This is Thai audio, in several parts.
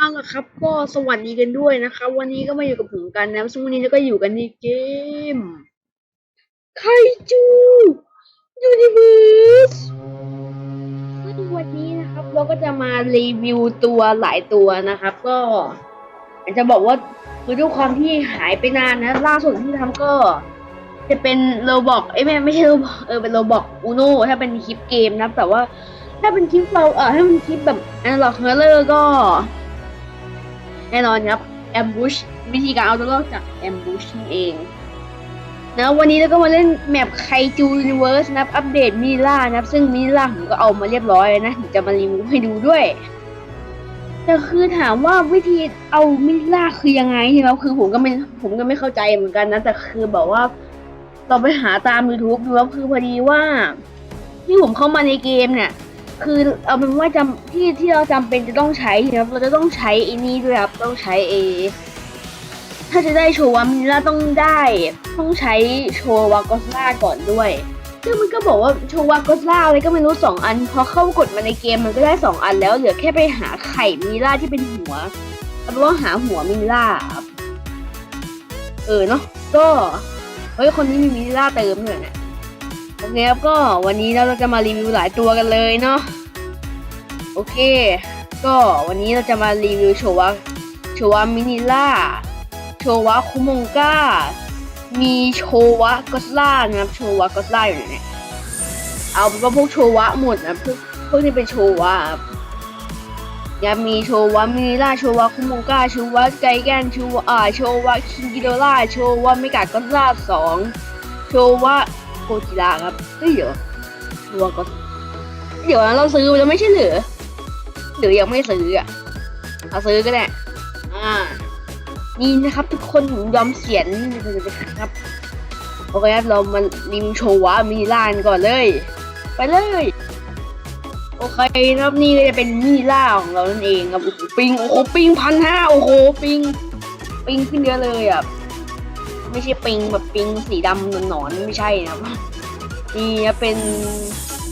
เอาละครับก็สวัสดีกันด้วยนะครับ วันนี้ก็มาอยู่กับผมกันนะซึ่งวันนี้เราก็อยู่กันในเกมไคจูยูนิเวิร์สซึ่งวันนี้นะครับ เราก็จะมารีวิวตัวหลายตัวนะครับ ก็อยากจะบอกว่าคือด้วยความที่หายไปนานนะ ล่าสุดที่ทำก็ จะเป็นโรบอกเอ้ยไม่ไม่ใช่โรบอกเออเป็นโรบอกอูโนถ้าเป็นคลิปเกมนะแต่ว่า ถ้าเป็นคลิปเราเออถ้าเป็นคลิปแบบอันหลอกเฮอร์เลอร์ก็ แน่นอนครับแอมบูชวิธีการเอาตัวรอดจากแอมบูชนั่นเองนะวันนี้เราก็มาเล่นแมปไคจูยูนิเวิร์สนะครับอัปเดตมิล่านะครับซึ่งมิล่าผมก็เอามาเรียบร้อยนะจะมารีวิวให้ดูด้วยแต่คือถามว่าวิธีเอามิล่าคือยังไงที่เราคือผมก็ไม่ผมก็ไม่เข้าใจเหมือนกันนะแต่คือแบบว่า เราไปหาตาม YouTube ดูแล้วคือพอดีว่าที่ผมเข้ามาในเกมเนี่ย คือเอาเป็นว่าจำที่ที่เราจำเป็นจะต้องใช้นะครับเราจะต้องใช้ไอ้นี่ด้วยครับต้องใช้เอถ้าจะได้โชวามิล่าต้องได้ต้องใช้โชวากอสล่าก่อนด้วยซึ่งมันก็บอกว่าโชวากอสล่าอะไรก็ไม่รู้สองอันพอเข้ากดมาในเกมมันก็ได้สองอันแล้วเหลือแค่ไปหาไข่มิล่าที่เป็นหัวเอาเป็นว่าหาหัวมิล่าครับเออเนาะก็เฮ้ยคนนี้มีมิล่าเติมด้วยเนี่ย อเคครับก็วันนี้เราจะมารีวิวหลายตัวกันเลยเนาะโอเค ก็วันนี้เราจะมารีวิวโชวะโชวะมินิล่าโชวะคุมงก้า มีโชวะกอสล่านะครับโชวะกอสล่าอยู่ไหนเนี่ยเอาเป็นว่าพวกโชวะหมดนะพวกพวกที่เป็นโชวะยังมีโชวะมินิล่าโชวะคุมงก้าโชวะไกแกนโชวะอ่าโชวะคิงกิโดล่าโชวะเมกากอสล่าสองโชวะ โกจิระครับเฮ้ยเดี๋ยวรวก็เดี๋ยวเราซื้อไปแล้วไม่ใช่เหรือหรือยังไม่ซื้ออะเอาซื้อก็ได้อ่านี่นะครับ ทุกคนผมยอมเสียนนะครับโอเคครับเรามาริมโชว์วะมิลานก่อนเลย ไปเลย โอเคครับนี่ก็จะเป็นมิล่าของเรานั่นเองครับโอ้โหปิงโอ้โหปิงพันห้าโอ้โหปิง ปิงขึ้นเยอะเลยอะ ไม่ใช่ปิงแบบปิงสีดำหนอนๆไม่ใช่นะครับนี่นะเป็น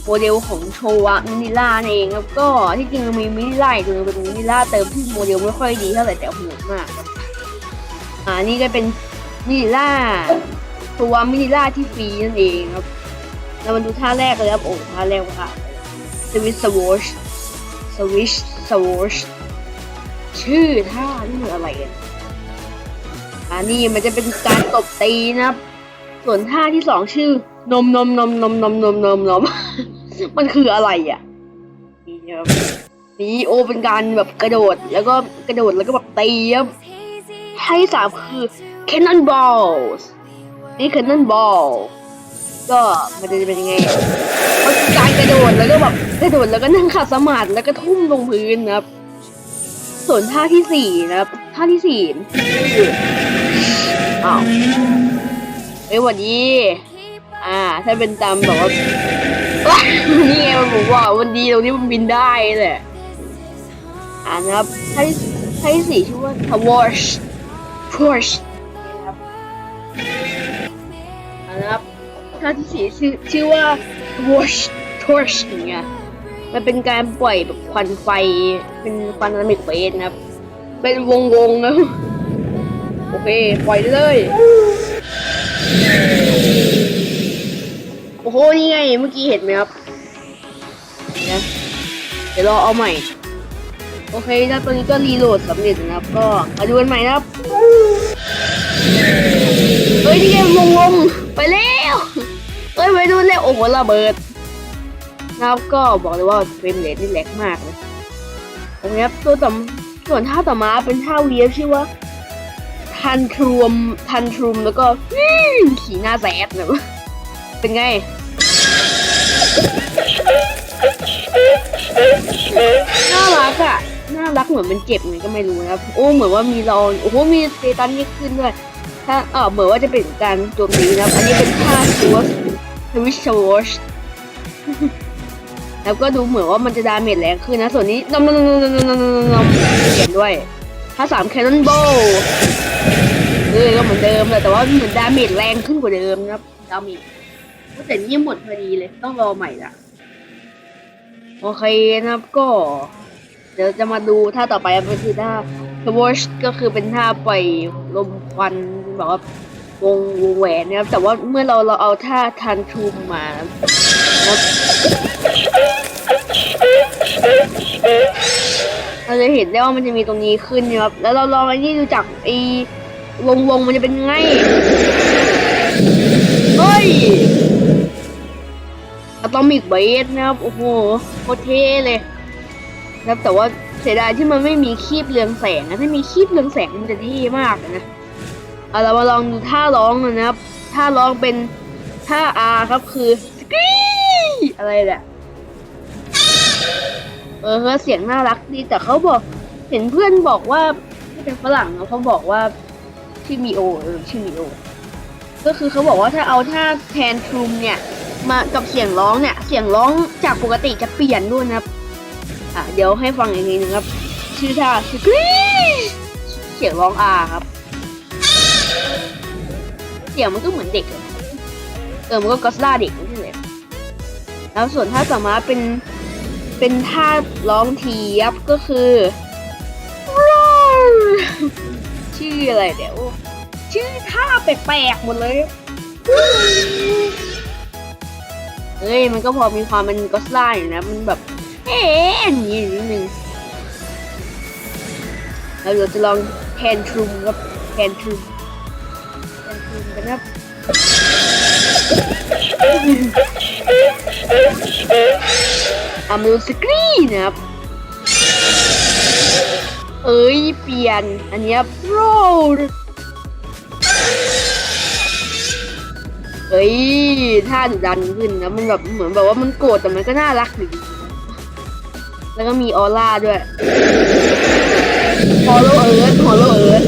โมเดลของโชวะมินิล่าเองครับก็ที่จริงมันมีมินิล่าอีกตัวนึงเป็นมินิล่าเติมที่โมเดลไม่ค่อยดีเท่าไหร่แต่โหดมากครับอ่านี่ก็เป็นมินิล่าโชวมินิล่าที่ฟรีนั่นเองครับเรามาดูท่าแรกเลยครับโอ้ท่าแรกว่าสวิชสวอชสวิชสวอชชื่อท่านี่มันอะไรอะ อันนี้มันจะเป็นการตบตีนะครับ ส่วนท่าที่สองชื่อนมนมนมนมนมนมนมนมมันคืออะไรอะนี่ครับนี่โอเป็นการแบบกระโดดแล้วก็กระโดดแล้วก็แบบตีครับท่าที่สามคือ cannon balls นี่ cannon ball ก็มันจะเป็นยังไงมันคือการกระโดดแล้วก็แบบกระโดดแล้วก็นั่งขัดสมาธิแล้วก็ทุ่มลงพื้นนะครับ ส่วนท่าที่สี่นะครับ ท่าที่สี่คื ออ้าวเฮ้ยหวันนี้อ่า ถ้าเป็นตามแบบว่านี่ไงมันบอกว่าวันดีตรงนี้มันบินได้แหละอ่านะครับท่าที่ท่าที่สี่ชื่อว่า Twash Twash นะครับอ่านะครับท่าที่สี่ชื่อชื่อว่า Twash Twash อย่างเงี้ยมันเป็นการปล่อยแบบควันไฟ เป็นควันนามิกเฟสนะครับ เป็นวงวงๆนะ โอเค ปล่อยได้เลย โอ้โห นี่ไง เมื่อกี้เห็นไหมครับเห็นะเดี๋ยวรอเอาใหม่ โอเคแล้วตอนนี้ก็รีโหลดสำเร็จนะครับ ก็มาดูกันใหม่นะครับ เฮ้ย นี่ไงวงวงๆไปแล้วเฮ้ยไปดูแล้วโอ้โหระเบิดนะครับก็บอกเลยว่าเฟรมเรทนี่แรงมากเลยโอเคครับตัวต่อส่วนท่าต่อมาเป็นท่าเวียชื่อว่า ทันทรูมทันทรูมแล้วก็ขี่หน้าแซดนะเป็นไง น่ารักอะ น่ารักเหมือนมันเจ็บไงก็ไม่รู้นะครับ โอ้ เหมือนว่ามีรอนโอ้โห มีสเตตันนี่ขึ้นด้วย ถ้าเออเหมือนว่าจะเป็นการโจมตีนะครับ อันนี้เป็นท่าชัวทวิชวอชแล้วก็ดูเหมือนว่ามันจะดาเมจแรงขึ้นนะ ส่วนนี้นมนมนมนมนมนมนมเขียนด้วยถ้าสามแคนนอนโบ เออก็เหมือนเดิมแหละแต่ว่าเหมือนดาเมจแรงขึ้นกว่าเดิมนะครับดาเมจแต่นี่หมดพอดีเลยต้องรอใหม่ละโอเคนะครับก็ เดี๋ยวจะมาดูท่าต่อไปมันคือท่า t w a s h ก็คือเป็นท่าปล่อยลมควันแบบว่าวงวงแหวนนะครับแต่ว่าเมื่อเราเราเอาท่าทันทูมมานะครับ เราจะเห็นได้ว่ามันจะมีตรงนี้ขึ้นนะครับ แล้วเราลองไอ้นี่ดูจากไอ้วงวงมันจะเป็นไง เฮ้ยอะตอมิกเบสนะครับ โอ้โหโคตรเท่เลยนะครับแต่ว่าเสียดายที่มันไม่มีคีบเรืองแสงนะ ถ้ามีคีบเรืองแสงมันจะเท่มากนะเอาเรามาลองดูท่าร้องนะครับ ท่าร้องเป็นท่า R ครับคือสกรีอะไรเนี่ย เออเสียงน่ารักดีแต่เขาบอก เห็นเพื่อนบอกว่าที่เป็นฝรั่งเขาบอกว่าชื่อมีโอเออชื่อมีโอ ก็คือเขาบอกว่าถ้าเอาท่าแทนทรูมเนี่ย มากับเสียงร้องเนี่ย เสียงร้องจากปกติจะเปลี่ยนด้วยนะครับอะเดี๋ยวให้ฟังอีกทีหนึงครับ ชื่อท่าสกรีเสียงร้อง R ครับ เสียงมันก็เหมือนเด็กเออมันก็กอสลาเด็กนั่นแหละแล้วส่วนท่าต่อมาเป็น เป็นท่าร้องทีครับก็คือชื่ออะไรเดี๋ยว ชื่อท่าแปลกๆหมดเลยเฮ้ยมันก็พอมีความเป็นกอสลาอยู่นะ มันแบบ เอ๊ะอย่างนี้นิดนึงแล้วเราจะลองแทนทรูมครับแทนทรูมแทนทรูมกันครับ อามูสกรีนะครับ เอ้ย เปลี่ยน อันนี้ยโรดเอ้ยท่าดุดันขึ้นนะมันแบบเหมือนแบบว่ามันโกรธแต่มันก็น่ารักดีแล้วก็มีออร่าด้วยฮอลโลเอิร์ธฮอลโลเอิร์ธ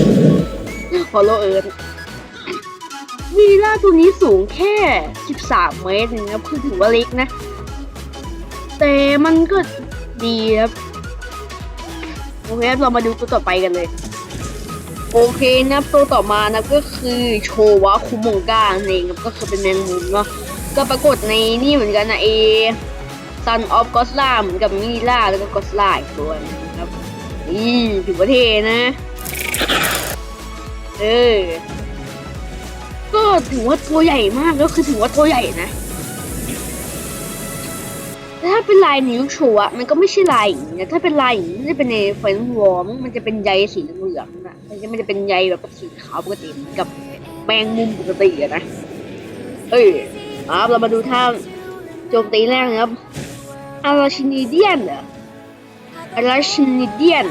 ฮอลโลเอิร์ธวีล่าตัวนี้สูงแค่ 13 เมตรนะครับคือถือว่าเล็กนะ แต่มันก็ดีครับ โอเคครับเรามาดูตัวต่อไปกันเลย โอเคนะครับตัวต่อมานะก็คือโชวะคุมงกาเองก็คือเป็นแมงมุมเนาะก็ปรากฏในนี่เหมือนกันนะเอ Son of g o s l a เหมือนกับมิล่าแล้วก็ g o s l a อีกตัวนึงครับนี่ถือว่าเท่นะ เออก็ถือว่าตัวใหญ่มากก็คือถือว่าตัวใหญ่นะ ถ้าเป็นลายนิ้วโชว์มันก็ไม่ใช่ลายอย่างนี้ถ้าเป็นลายอย่างนี้มันจะเป็นในเฟนวอมมันจะเป็นใยสีเหลืองนะมันจะไม่ได้เป็นใยแบบสีขาวปกติกับแมงมุมปกติอะนะเอ้ยครับเรามาดูท่าโจมตีแรกนะครับอาราชินีเดียนออาราชินีเดียน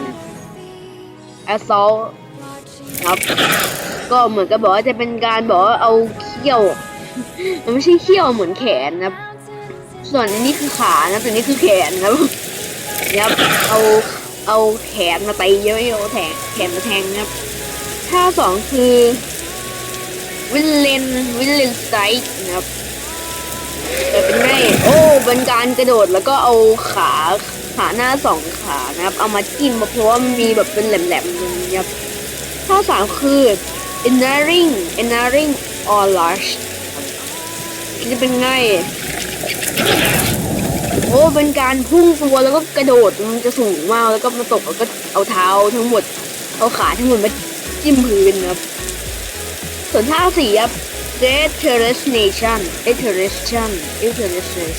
แอสซอลครับก็เหมือนกับบอกว่าจะเป็นการบอกว่าเอาเขี้ยว มันไม่ใช่เขี้ยวเหมือนแขนนะครับ ส่วนอันนี้คือขานะส่วนนี้คือแขนครับนะครับเอาเอาแขนมาตีเยอะๆเอาแขนแขนมาแทงครับท่าสองคือวิลเลนวิลเลนไตร์นะครับแต่เป็นไงโอ้เป็นการกระโดดแล้วก็เอาขาขาหน้าสองขานะครับ เอามาจิ้มมาเพราะว่ามันมีแบบเป็นแหลมๆตรงนี้ครับท่าสามคือ entering entering or large จะเป็นไง โอ้เป็นการพุ่งตัวแล้วก็กระโดดมันจะสูงมากแล้วก็มาตกแล้วก็เอาเท้าทั้งหมด เอาขาทั้งหมดมาจิ้มพื้นนะครับ ส่วนท่าสี่ครับ determination determination determination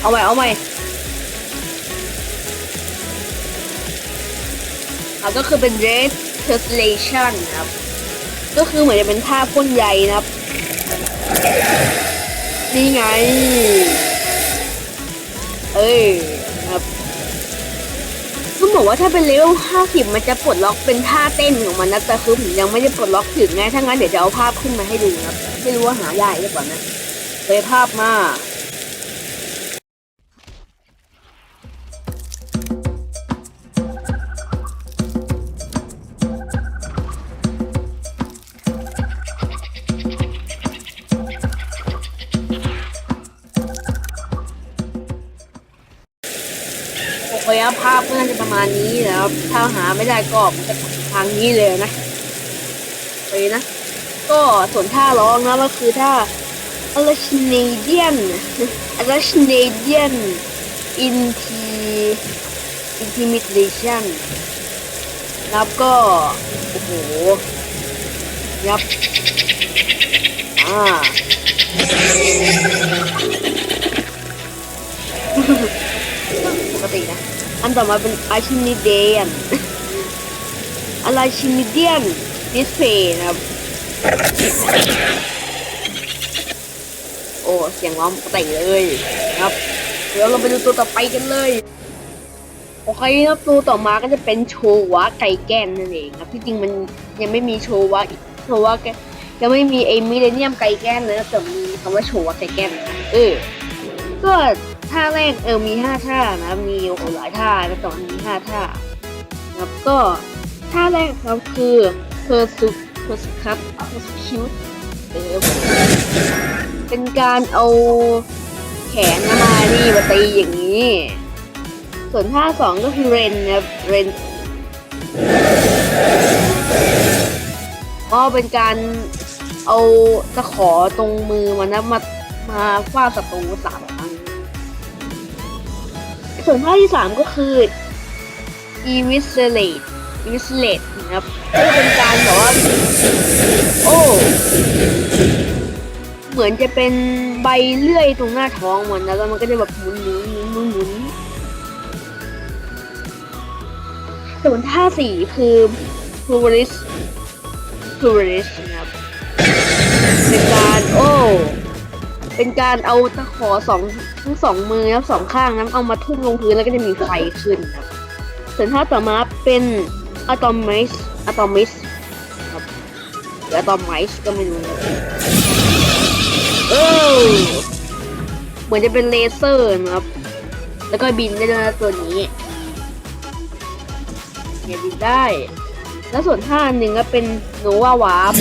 เอาใหม่เอาใหม่อะก็คือเป็น determination นะครับ ก็คือเหมือนจะเป็นท่าพ่นใยนะครับ นี่ไง เอ้ยครับต้องบอกว่าถ้าเป็นเลเวล50 มันจะปลดล็อกเป็นท่าเต้นของมันนะแต่คือผมยังไม่ได้ปลดล็อกถึงไงถ้างั้นเดี๋ยวจะเอาภาพขึ้นมาให้ดูครับ ไม่รู้ว่าหาได้หรือเปล่านะเลยภาพมา มาณนี้นะครับถ้าหาไม่ได้ก็มันจะทางนี้เลยนะไปนะ ก็ส่วนท่าร้องนะก็คือท่า a l a s h n a d i a n a l a s h n a d i a n in T intimidation แล้วก็ โอ้โหยับอ่าปกตินะ อันต่อมาเป็นอาชินิเดียนอะไรชินิเดียนดิสเพย์นะครับ โอ้ เสียงร้องปกติเลยครับเดี๋ยวเราไปดูตัวต่อไปกันเลย โอเคครับตัวต่อมาก็จะเป็นโชวะไก่แก้นนั่นเองครับ ที่จริงมันยังไม่มีโชวะโชวะแกยังไม่มีไอ้มิเลเนียมไก่แก้นเลยนะแต่มีคำว่าโชวะไก่แก้นนะเออก็ ท่าแรกเออมีห้าท่านะมีโอ้โหหลายท่าแล้วตอนมีห้าท่านะครับก็ท่าแรกครับคือเพอร์ซุเพอร์สคัตเพอร์สคิวเออเป็นการเอาแขนมานี่มาตีอย่างนี้ ส่วนท่าสองก็คือเรนนะเรนก็เป็นการเอาตะขอตรงมือมันนะมามาฟาดศัตรูสาม ส่วนท่าที่สามก็คือ e v i s e l a t e e v i s e l a t e นะครับก็เป็นการแบบว่าโอ้เหมือนจะเป็นใบเลื่อยตรงหน้าท้องมันนะแล้วมันก็จะแบบหมุนหมุนหมุนหมุนหมุนส่วนท่าสี่คือ p l u r i s p l u r i s นะครับเป็นการโอ้ เป็นการเอาตะขอสองทั้งสองมือนะครับสองข้างนั้นเอามาทุ่มลงพื้นแล้วก็จะมีไฟขึ้นครับส่วนท่าต่อมาเป็นอะตอมิสอะตอมิสครับหรืออะตอมิสก็ไม่รู้นะเออเหมือนจะเป็นเลเซอร์นะครับ แล้วก็บินได้นะตัวนี้เนี่ยบินได้ แล้วส่วนท่าหนึ่งก็เป็นโนวาวาร์ป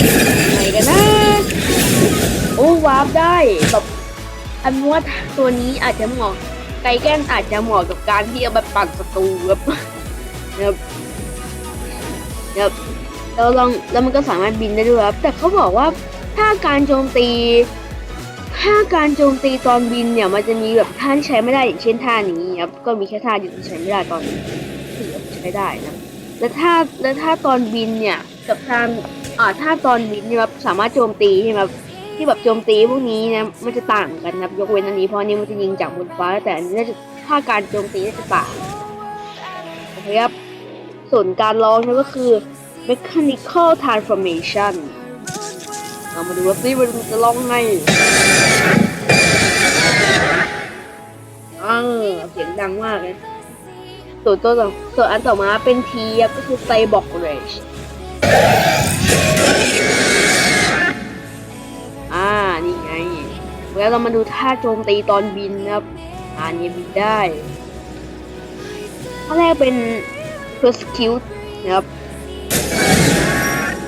ไหนกันนะ อ้วาร์ปได้แบบอันว่าตัวนี้อาจจะเหมาะไกแก้นอาจจะเหมาะกับการที่เอาไปปั่นศัตรูครับนะครับครับแล้วลองแล้วมันก็สามารถบินได้ด้วยครับ แต่เขาบอกว่าถ้าการโจมตีถ้าการโจมตีตอนบินเนี่ย มันจะมีแบบท่าที่ใช้ไม่ได้อย่างเช่นท่านี้ครับก็มีแค่ท่าเดียวที่ใช้ไม่ได้ตอนนี้ที่เหลือใช้ได้นะแล้วถ้าแล้วถ้าตอนบินเนี่ยกับทาอ่าถ้าตอนบินเนี่ยครับสามารถโจมตีใช่ไหมครับ ที่แบบโจมตีพวกนี้นะมันจะต่างกันนะครับยกเว้นอันนี้เพราะนี้มันจะยิงจากบนฟ้า แต่อันนี้น่าจะถ้าการโจมตีน่าจะต่างโอเคครับส่วนการร้องนั่นก็คือ mechanical transformation เรามาดูว่าซิมันจะร้องไงอ้าวเสียงดังมากเลยส่วนตัวส่วนอันต่อมาเป็นทีก็คือ cyborg rage แล้วเรามาดูท่าโจมตีตอนบินนะครับอ่านี่บินได้ท่าแรกเป็น persecute นะครับ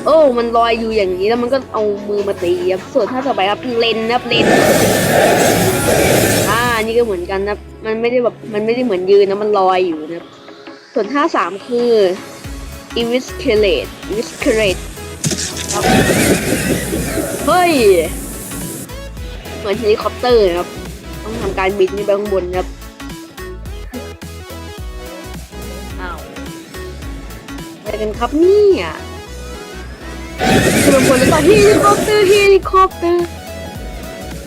โอ้ มันลอยอยู่อย่างนี้แล้วมันก็เอามือมาตีครับ ส่วนท่าต่อไปครับเลนนะครับเลนอ่านี่ก็เหมือนกันนะมันไม่ได้แบบ มันไม่ได้เหมือนยืนนะ มันลอยอยู่นะส่วนท่าสามคือ eviscerate eviscerate เฮ้ย เหมือนเฮลิคอปเตอร์นะครับ ต้องทำการบินขึ้นไปข้างบนนะครับอ้าวอะไรกันครับเนี่ยคือเป็นคนแล้วก็เฮลิคอปเตอร์เฮลิคอปเตอร์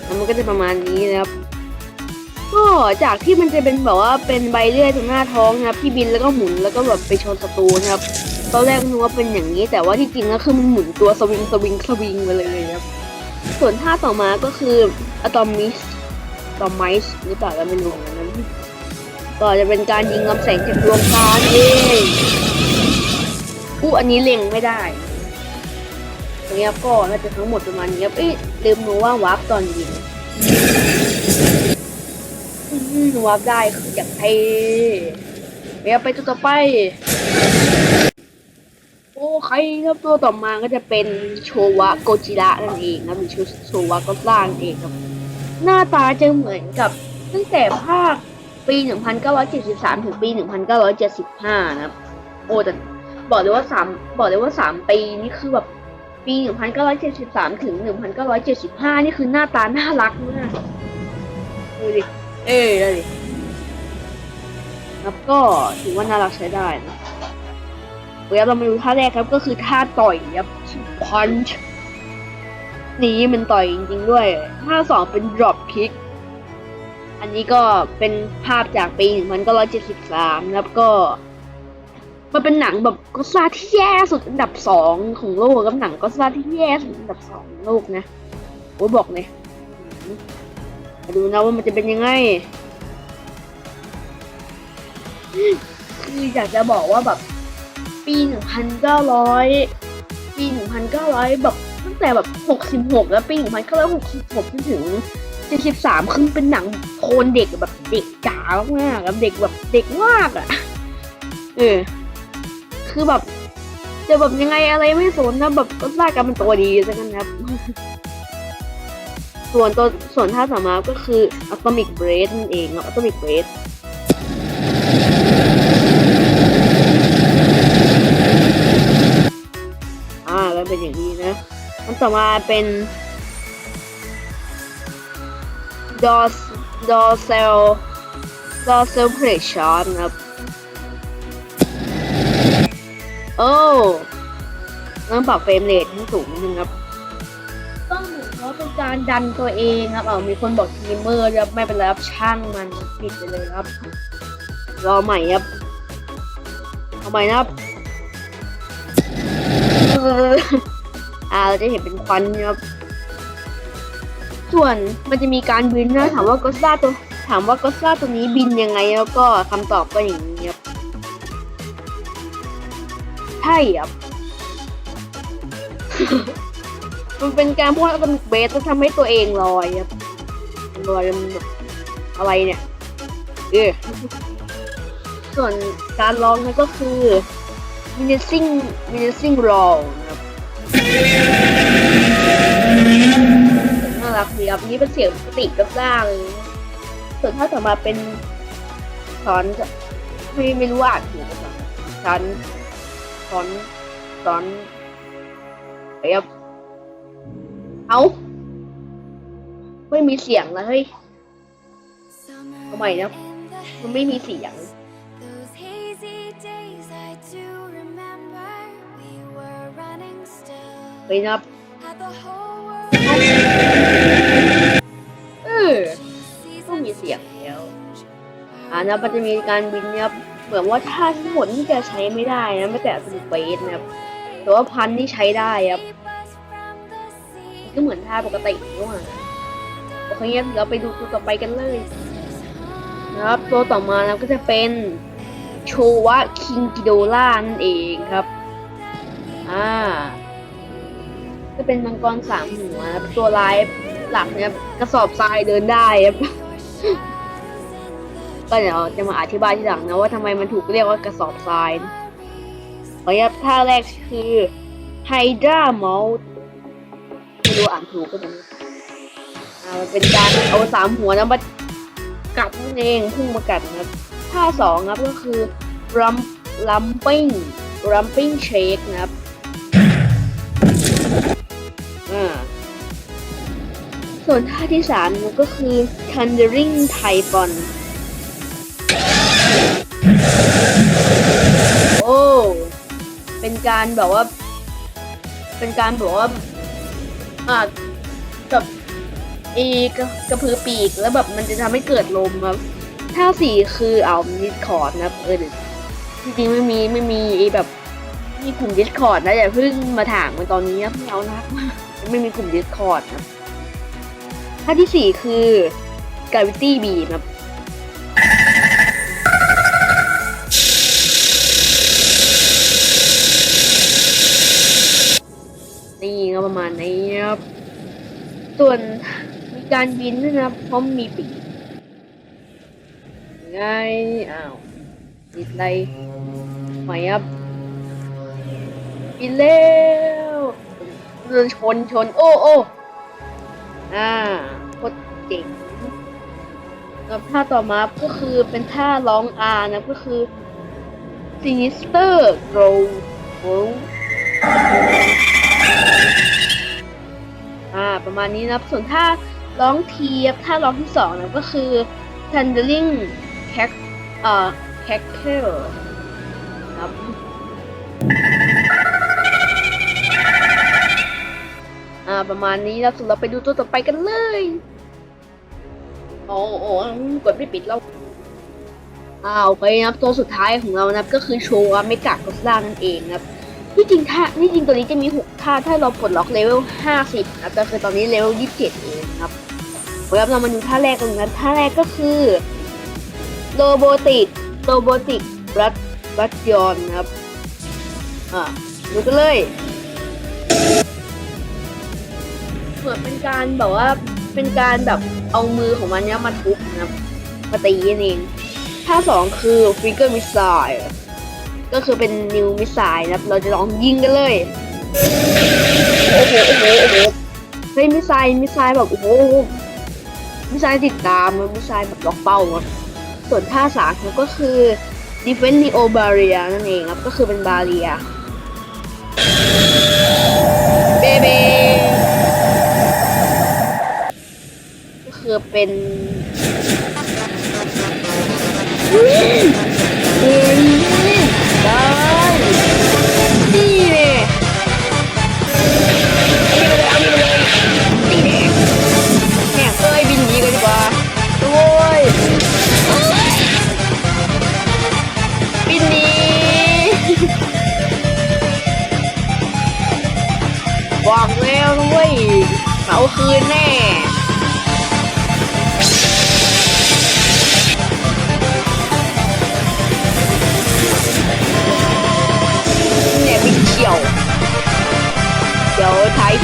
แล้วมันก็จะประมาณนี้นะครับก็จากที่มันจะเป็นแบบว่าเป็นใบเลื่อยตรงหน้าท้องนะครับที่บินแล้วก็หมุนแล้วก็แบบไปชนศัตรูนะครับตอนแรกนึกว่าเป็นอย่างนี้ แต่ว่าที่จริงแล้วคือมันหมุนตัวสวิงสวิงสวิงไปเลยนะครับ ส่วนท่าต่อมาก็คืออะตอมมิสตอมิสหรือเปล่าเราไม่รู้เหมือนกันนะก็จะเป็นการยิงลำแสงจากดวงตาเองอู้อันนี้เล็งไม่ได้ตรงนี้ครับก็น่าจะทั้งหมดประมาณนี้ครับเอ้ยลืมรู้ว่าวาร์ปตอนยิงวาร์ปได้คืออยางเท่เดี๋ยวไปตัวต่อไป โอเคครับตัวต่อมาก็จะเป็นโชวะโกจิระนั่นเองครับหรือโชวะก็ล่านั่นเองครับ หน้าตาจะเหมือนกับตั้งแต่ภาคปี 1973 ถึงปี 1975 นะครับ โอ้แต่บอกเลยว่าสามบอกเลยว่าสามปีนี่คือแบบปี 1973 ถึง 1975 นี่คือหน้าตาน่ารักมากดูดิ เอ้ยดูดิครับก็ถือว่าน่ารักใช้ได้นะ เดี๋ยวเรามาดูท่าแรกครับก็คือท่าต่อยครับ punch นี่มันต่อยจริงๆด้วยท่าสองเป็น drop kick อันนี้ก็เป็นภาพจากปี 1973 นะครับก็ มันเป็นหนังแบบก็ซาที่แย่สุดอันดับสองของโลกกับหนังก็ซาที่แย่สุดอันดับสองของโลกนะโอ้บอกเลยมาดูนะว่ามันจะเป็นยังไงคืออยากจะบอกว่าแบบ ปีหนึ่งพันเก้าร้อยปีหนึ่งพันเก้าร้อยแบบตั้งแต่แบบหกสิบหกแล้วปีหนึ่งพันเก้าร้อยหกสิบหกจนถึงเจ็ดสิบสามคือเป็นหนังโทนเด็กแบบเด็กจ๋ามากแบบเด็กแบบเด็กมากอะเออ คือแบบจะแบบยังไงอะไรไม่สนนะแบบก็สร้ากันเป็นตัวดีซะกันครับ ส่วนตัวส่วนท่าสามาก็คือ Atomic Breath นั่นเองครับ Atomic bread ล้วเป็นอย่างนี้นะมันต่อมาเป็น Dors Dorsal Dorsal Plate Shot นครับโอ้ต้องปรับเฟรมเรทให้สูงนึงครับ ต้องเหมือนว่าเป็นการดันตัวเองครับเอามีคนบอกทีมเมอร์ครับไม่เป็นไรครับช่างมันปิดไปเลยครับ รอใหม่ครับ เอาใหม่นะครับ อ่าเราจะเห็นเป็นควันครับส่วนมันจะมีการบินนะถามว่ากอสซาตัวถามว่ากอสซาตัวนี้บินยังไงแล้วก็คำตอบก็อย่างนี้ครับใช่ครับมันเป็นการพูดว่าเป็นเบสจะทำให้ตัวเองลอยครับลอยมันแบบอะไรเนี่ย เออส่วนการร้องนั่นก็คือ menacing menacing roll นะครับน่ารักดีครับอันนี้เป็นเสียงปกติกับร้างเลยส่วนถ้าต่อมาเป็นสอนจะไม่ไม่รู้อ่านถูกหรือเปล่าสอนสอนสอนเอ้ยครับเอาไม่มีเสียงนะเฮ้ยเอาใหม่นะมันไม่มีเสียง เฮ้ยนะครับเออต้องมีเสียงแล้วอ่านะมันจะมีการบินนะครับเหมือนว่าท่าทั้งหมดที่จะใช้ไม่ได้นะไม่แต่สนุกเบสนะครับแต่ว่าพันที่ใช้ได้ครับก็เหมือนท่าปกตินี่หว่าโอเคงั้นเราไปดูตัวต่อไปกันเลยนะครับตัวต่อมานะก็จะเป็นโชวะคิงกิโดล่านั่นเองครับ อ่า ก็เป็นมังกรสามหัวครับตัวร้ายหลักเนี่ยกระสอบทรายเดินได้ครับก็เดี๋ยวจะมาอธิบายทีหลังนะว่าทำไมมันถูกเรียกว่ากระสอบทรายขอยับท่าแรกคือไฮดราเมลไม่รู้อ่านถูกก็ตรงนี้อ่ามันเป็นการเอาสามหัวนะมากัดนั่นเองพุ่งมากัดนะท่าสองครับก็คือรัมลัมปิ้งรัมปิ้งเชคนะครับ ส่วนท่าที่สามนก็คือ thundering typhon โอ้ เป็นการแบบว่า เป็นการแบบว่า อ่า กับอีกระกระพือปีกแล้วแบบมันจะทำให้เกิดลมครับถ้าสี่คือเอาดิสคอร์ดนะเออจริงๆไม่มีไม่มีไอ้แบบมีกลุ่มดิสคอร์ดนะอย่าเพิ่งมาถามกันตอนนี้นะไม่เอานะไม่มีกลุ่มดิสคอร์ดนะ ถ้าที่สี่คือ gravity beam ครับนี่ก็ประมาณนี้ครับ ส่วนมีการบินด้วยนะครับพราะมีปีกไงอ้าวติดอะไรไหมครับบินเร็วเดินชนชน โอ้โอ้ อ่าโคตรเจ๋งแล้วท่าต่อมาก็คือเป็นท่าร้องอานะก็คือ sinister grow grow อ่า ประมาณนี้นะส่วนถ้าร้องทีครับถ้าร้องที่สองนะก็คือ thundering cac เอ่อแคคเคลครับ อ่าประมาณนี้แล้วสุดเราไปดูตัวต่อไปกันเลยโอ้โอ้กดไม่ปิดแล้วอ่าโอเคนะครับตัวสุดท้ายของเรานะครับก็คือโชว์เมกะกอสล่านั่นเองนะครับที่จริงท่านี่จริงตัวนี้จะมีหกท่าถ้าเราปลดล็อกเลเวลห้าสิบนะแต่คือตอนนี้เลเวลยี่สิบเจ็ดเองนะครับเดี๋ยวเรามาดูท่าแรกกันนะท่าแรกก็คือโรโบติกโรโบติกรัดรัดยอนนะครับอ่าดูกันเลย มือนเป็นการแบบว่าเป็นการแบบเอามือของมันเนี้ยมาทุบนะครับมาตีนั่นเองท่าสองคือฟิกเกอร์มิสไซล์ก็คือเป็นนิวมิสไซล์นะครับเราจะลองยิงกันเลยโอ้โหโอ้โหโอ้โหเฮ้ยมิสไซล์มิสไซล์แบบโอ้โหมิสไซล์ติดตามมิสไซล์แบบล็อกเป้าครับส่วนท่าสามครับก็คือ defense neo barrier นั่นเองครับก็คือเป็นบาเรียเบเบ ก็คือ เป็น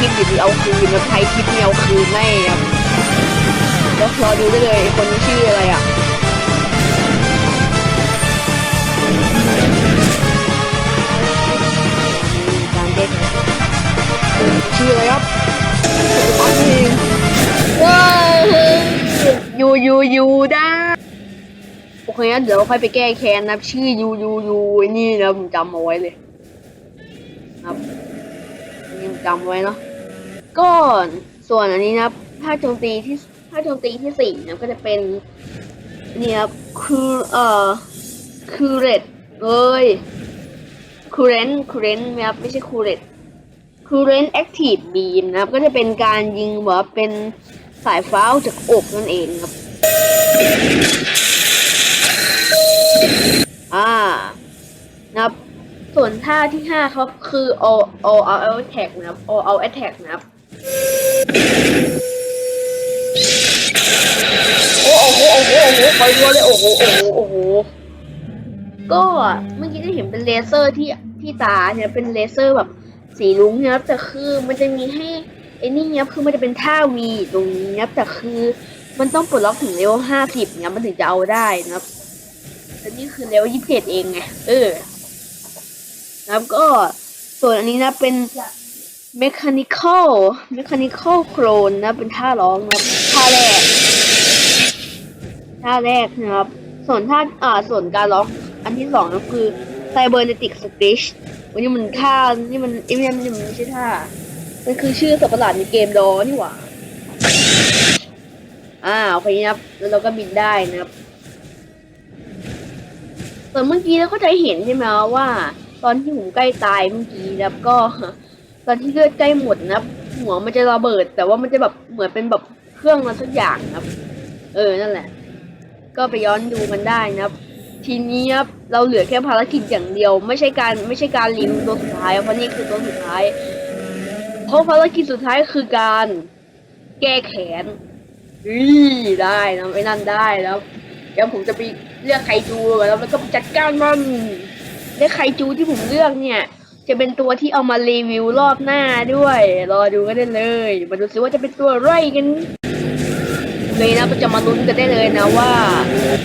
ลิปเดี๋ยวมีเอาคืนนะท้ายคลิปมีเอาคืนแน่ครับก็รอดูได้เลยคนชื่ออะไรอะการเด็กชื่ออะไรครับอันนี้ว้าวยูยูยูได้โอเคงั้นเดี๋ยวเราค่อยไปแก้แค้นนะชื่อยูยูยูนี่นะผมจำเอาไว้เลยครับอันนี้จำไว้เนาะ ก็ส่วนอันนี้นะถ้าโจมตีที่ถ้าโจมตีที่สี่นะก็จะเป็นเนี่ครือเอ่อคูเรตเอ้ยคูเรนคูเรนนะครับไม่ใช่คูเรตคูเรนแอคทีฟบีมนะครับ ก็จะเป็นการยิงแบบเป็นสายฟ้าออกจากอกนั่นเองครับ อ่านะครับ ส่วนท่าที่ห้าครับคือ all all out attack นะครับ all out attack นะครับ โอ้โหโอ้โหโอ้โหคอยรัวเลยโอ้โหโอ้โหโอ้โหก็เมื่อกี้ได้เห็นเป็นเลเซอร์ที่ที่ตาเนี่ยเป็นเลเซอร์แบบสีลุ้งเนะครับแต่คือมันจะมีให้ไอ้นี่เนี่ยคือมันจะเป็นท่าวีตรงนี้เนะครับแต่คือมันต้องปลดล็อกถึงเลเวลห้าสิบเนี่ยมันถึงจะเอาได้นะครับแต่นี่คือเลเวลยี่สิบเจ็ดเองไงเออแล้วก็ส่วนอันนี้นะเป็น mechanical mechanical clone นะ เป็นท่าร้องนะครับท่าแรก ท่าแรกนะครับ ส่วนท่าอ่าส่วนการร้องอันที่สองก็คือ cybernetic speech วันนี้มันท่านี่มันเอ้ยไม่ใช่มันไม่ใช่ท่า มันคือชื่อสัตว์ประหลาดในเกมดอนี่หว่าอ่าโอเคนะครับ แล้วเราก็บินได้นะครับ ส่วนเมื่อกี้เราก็จะเห็นใช่ไหมว่า ตอนที่ผมใกล้ตายเมื่อกี้นะครับก็ ตอนที่เลือดใกล้หมดนะครับ หัวมันจะระเบิด แต่ว่ามันจะแบบเหมือนเป็นแบบเครื่องอะไรสักอย่างครับ เออนั่นแหละ ก็ไปย้อนดูกันได้นะครับ ทีนี้ครับเราเหลือแค่ภารกิจอย่างเดียว ไม่ใช่การไม่ใช่การรีวิวตัวสุดท้ายเพราะนี่คือตัวสุดท้าย เพราะภารกิจสุดท้ายคือการแก้แค้นอือได้นะไอ้นั่นได้แล้วเดี๋ยวผมจะไปเลือกไคจูแล้วแล้วก็จัดการมันและไคจูที่ผมเลือกเนี่ย จะเป็นตัวที่เอามารีวิวรอบหน้าด้วย รอดูกันได้เลย มาดูซิว่าจะเป็นตัวอะไรกันเลยนะก็จะมาลุ้นกันได้เลยนะว่า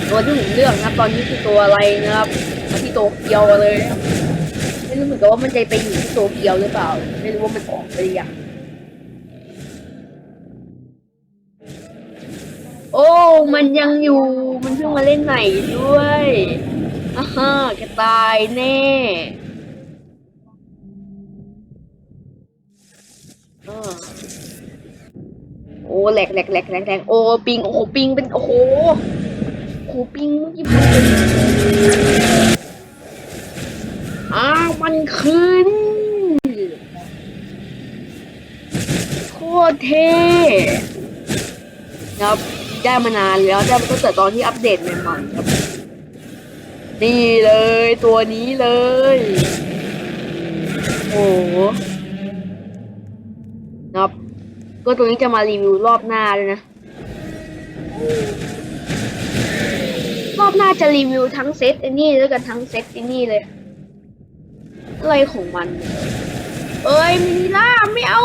ตัวที่ผมเลือกนะตอนนี้คือตัวอะไรนะครับมาที่โตเกียวเลยไม่รู้เหมือนกันว่ามันจะไปอยู่ที่โตเกียวหรือเปล่า ไม่รู้ว่ามันออกไปหรือยังโอ้ มันยังอยู่ มันเพิ่งมาเล่นใหม่ด้วยอ่าฮะแกตายแน่ โอ้แหลกแหลกแหลกแหลกแหลกโอ้ปิงโอ้โหปิงเป็นโอ้โหโอ้โหปิงยี่พันอ้าวมันขึ้นโคตรเท่ครับได้มานานแล้วได้มาตั้งแต่ตอนที่อัปเดตใหม่ๆครับนี่เลยตัวนี้เลย โอ้นะครับ ก็ตัวนี้จะมารีวิวรอบหน้าเลยนะ รอบหน้าจะรีวิวทั้งเซตไอ้นี่แล้วกันทั้งเซตไอ้นี่เลย อะไรของมัน เอ้ยมินิล่าไม่เอา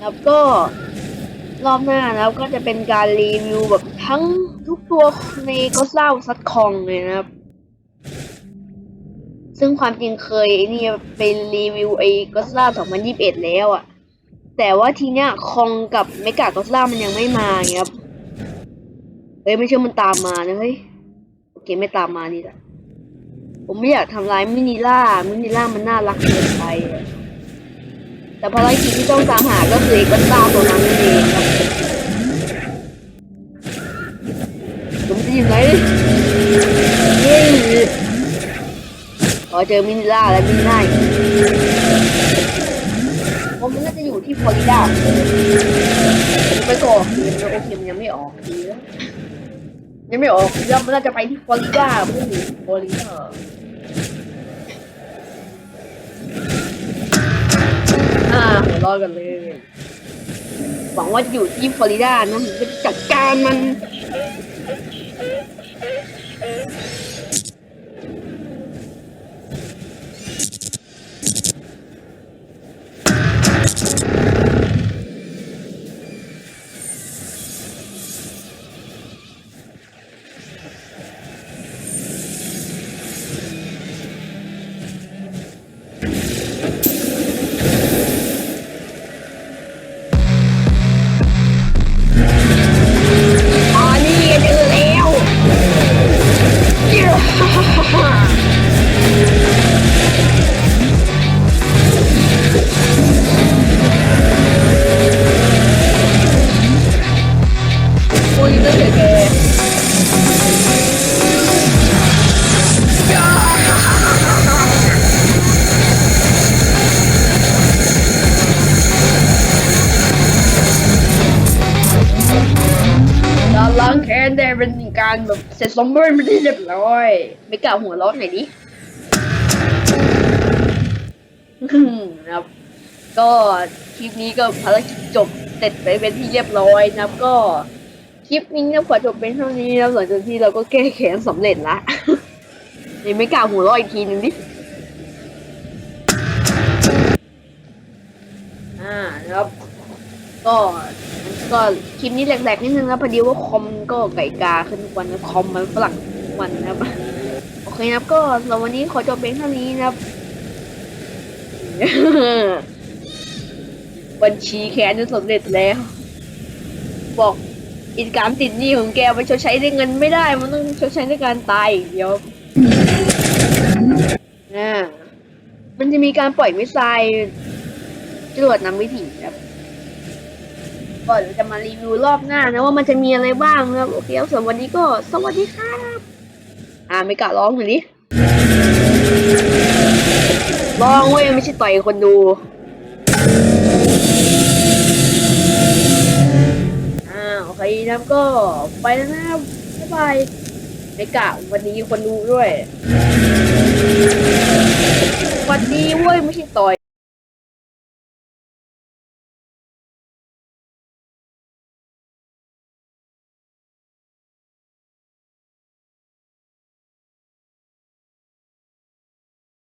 แล้วก็รอบหน้าแล้วก็จะเป็นการรีวิวแบบทั้งทุกตัวในก็เล่าซัดคองเลยนะครับ ซึ่งความจริงเคยไอ้นี่ไปรีวิวไอ้ก็สล่า2021 แล้วอะแต่ว่าทีเนี้ยคองกับเมกาก็สล่ามันยังไม่มาไงครับเฮ้ยไม่เชื่อมันตามมานะเฮ้ยโอเคไม่ตามมานี่แหละผมไม่อยากทำร้ายมินิล่ามินิล่ามันน่ารักเกินไปแต่ภารกิจที่ต้องตามหาก็คือไอ้ก็สล่าตัวนั้นเองครับ พอเจอมินิล่าแล้วมินิล่าอีกผมมันน่าจะอยู่ที่ฟลอริดาไปก่อนโอเคมันยังไม่ออกดีแล้วยังไม่ออกแล้วมันน่าจะไปที่ฟลอริดาพวกฟลอริดาอ่าหัวรอกันเลยหวังว่าอยู่ที่ฟลอริดานะจะจัดการมัน การแบบเสร็จสมบูรณ์ไม่ได้เรียบร้อย ไม่กล่าวหัวร้อนหน่อยดินะครับ ก็คลิปนี้ก็ภารกิจจบเสร็จไปเป็นที่เรียบร้อยนะครับ ก็คลิปนี้นะขอจบเป็นเท่านี้แล้วหลังจากที่เราก็แก้แค้นสำเร็จละยังไม่กล่าวหัวร้อนอีกทีนึงดิอ่านะครับ ก็ก็คลิปนี้แหลกๆนิดนึงนะพอดีว่าคอมก็ไก่กาขึ้นทุกวันนะคอมมันฝรั่งทุกวันนะครับ โอเคนะครับ ก็สำหรับวันนี้ขอจบเป็นเท่านี้นะครับบัญชีแค้นจะสำเร็จแล้ว บอกอินการติดหนี้ของแกไปชดใช้ด้วยเงินไม่ได้ มันต้องชดใช้ด้วยการตายย่างเดียวมันจะมีการปล่อยมิสไซล์จรวดนำวิถีครับ ก่อนจะมารีวิวรอบหน้านะว่ามันจะมีอะไรบ้างนะครับโอเคครับส่วนวันนี้ก็สวัสดีครับอ่าไม่กล้าร้องหน่อยดิร้องเว้ยไม่ใช่ต่อยคนดูอ่าโอเคนะครับก็ไปแล้วนะครับบ๊ายบายไม่กะวันนี้คนดูด้วยสวัสดีเว้ยไม่ใช่ต่อย